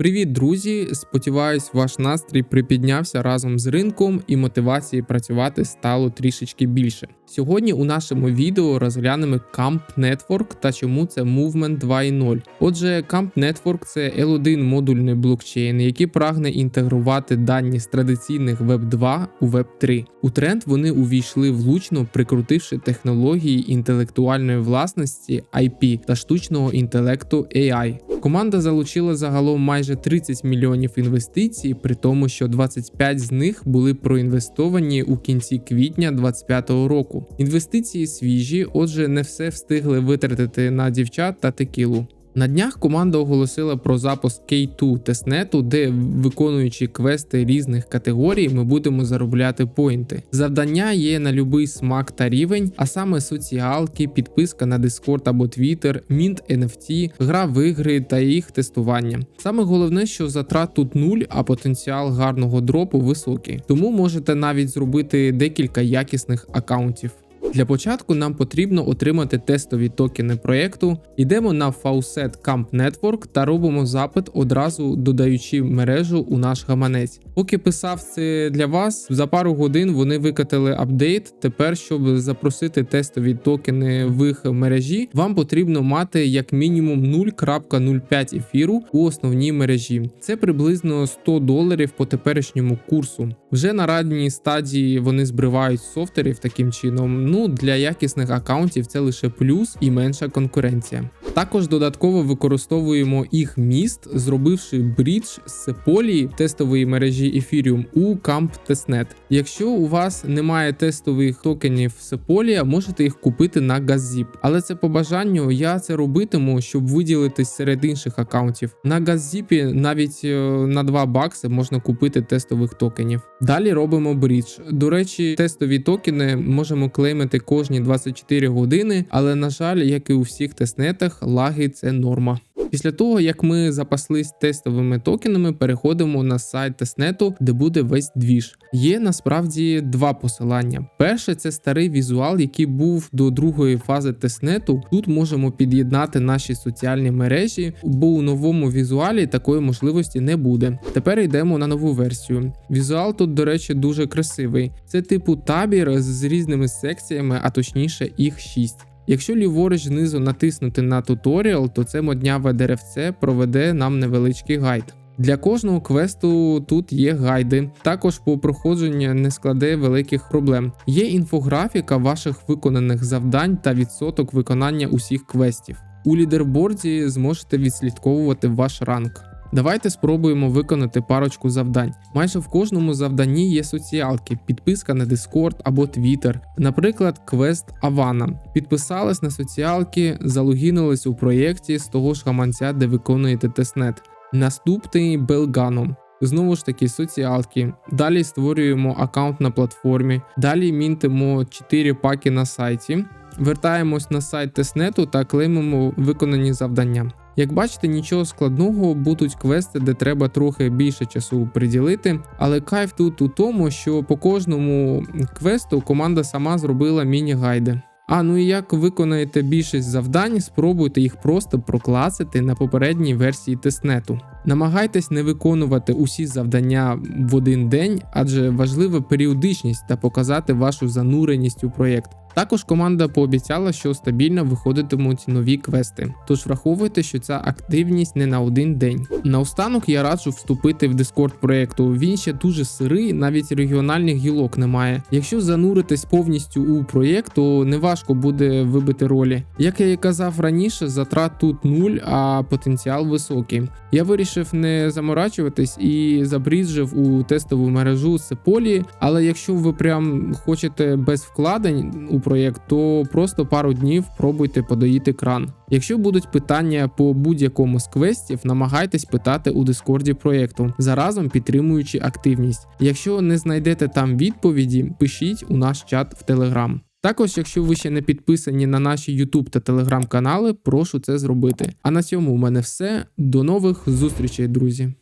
Привіт, друзі! Сподіваюсь, ваш настрій припіднявся разом з ринком і мотивації працювати стало трішечки більше. Сьогодні у нашому відео розглянемо Camp Network та чому це Movement 2.0. Отже, Camp Network це L1 модульний блокчейн, який прагне інтегрувати дані з традиційних Web 2 у Web 3. У тренд вони увійшли влучно, прикрутивши технології інтелектуальної власності IP та штучного інтелекту AI. Команда залучила загалом майже 30 мільйонів інвестицій, при тому, що 25 з них були проінвестовані у кінці квітня 2025 року. Інвестиції свіжі, отже, не все встигли витратити на дівчат та текілу. На днях команда оголосила про запуск K2 тестнету, де виконуючи квести різних категорій, ми будемо заробляти поінти. Завдання є на любий смак та рівень, а саме соціалки, підписка на Discord або Twitter, мінт NFT, гра в ігри та їх тестування. Саме головне, що затрат тут нуль, а потенціал гарного дропу високий. Тому можете навіть зробити декілька якісних аккаунтів. Для початку нам потрібно отримати тестові токени проєкту. Йдемо на Faucet Camp Network та робимо запит одразу додаючи мережу у наш гаманець. Поки писав це для вас, за пару годин вони викатили апдейт. Тепер, щоб запросити тестові токени в їх мережі, вам потрібно мати як мінімум 0.05 ефіру у основній мережі. Це приблизно 100 доларів по теперішньому курсу. Вже на ранній стадії вони збривають софтерів таким чином. Ну для якісних аккаунтів це лише плюс і менша конкуренція. Також додатково використовуємо їх міст, зробивши брідж з Сеполі тестової мережі Ethereum у Camp Testnet. Якщо у вас немає тестових токенів Сеполія, можете їх купити на GazZip. Але це по бажанню я це робитиму, щоб виділитись серед інших аккаунтів. На GazZip навіть е, на 2 бакси можна купити тестових токенів. Далі робимо брідж. До речі, тестові токени можемо клеймити кожні 24 години, але на жаль, як і у всіх тестнетах, лаги це норма. Після того, як ми запаслись тестовими токенами, переходимо на сайт тестнету, де буде весь двіж. Є насправді два посилання. Перше це старий візуал, який був до другої фази тестнету. Тут можемо під'єднати наші соціальні мережі, бо у новому візуалі такої можливості не буде. Тепер йдемо на нову версію. Візуал тут, до речі, дуже красивий. Це типу табір з різними секціями, а точніше їх 6. Якщо ліворуч знизу натиснути на туторіал, то це модняве деревце проведе нам невеличкий гайд. Для кожного квесту тут є гайди. Також по проходженню не складе великих проблем. Є інфографіка ваших виконаних завдань та відсоток виконання усіх квестів. У лідерборді зможете відслідковувати ваш ранг. Давайте спробуємо виконати парочку завдань. Майже в кожному завданні є соціалки, підписка на Discord або Twitter, наприклад, квест Авана. Підписались на соціалки, залогінились у проєкті з того ж гаманця, де виконуєте тестнет. Наступний Белгано. Знову ж таки, соціалки. Далі створюємо аккаунт на платформі. Далі мінтимо 4 паки на сайті. Вертаємось на сайт тестнету та клеймимо виконані завдання. Як бачите, нічого складного будуть квести, де треба трохи більше часу приділити. Але кайф тут у тому, що по кожному квесту команда сама зробила міні-гайди. А ну і як виконаєте більшість завдань, спробуйте їх просто прокласити на попередній версії тестнету. Намагайтесь не виконувати усі завдання в один день, адже важлива періодичність та показати вашу зануреність у проєкт. Також команда пообіцяла, що стабільно виходитимуть нові квести. Тож враховуйте, що ця активність не на один день. Наостанок я раджу вступити в Discord проєкту. Він ще дуже сирий, навіть регіональних гілок немає. Якщо зануритись повністю у проєкт, то неважко буде вибити ролі. Як я і казав раніше, затрат тут нуль, а потенціал високий. Я вирішив не заморачуватись і забрізжив у тестову мережу Сеполі. Але якщо ви прям хочете без вкладень у проєкт, то просто пару днів пробуйте подоїти кран. Якщо будуть питання по будь-якому з квестів, намагайтесь питати у дискорді проєкту, заразом підтримуючи активність. Якщо не знайдете там відповіді, пишіть у наш чат в Телеграм. Також, якщо ви ще не підписані на наші YouTube та Telegram канали, прошу це зробити. А на цьому у мене все. До нових зустрічей, друзі.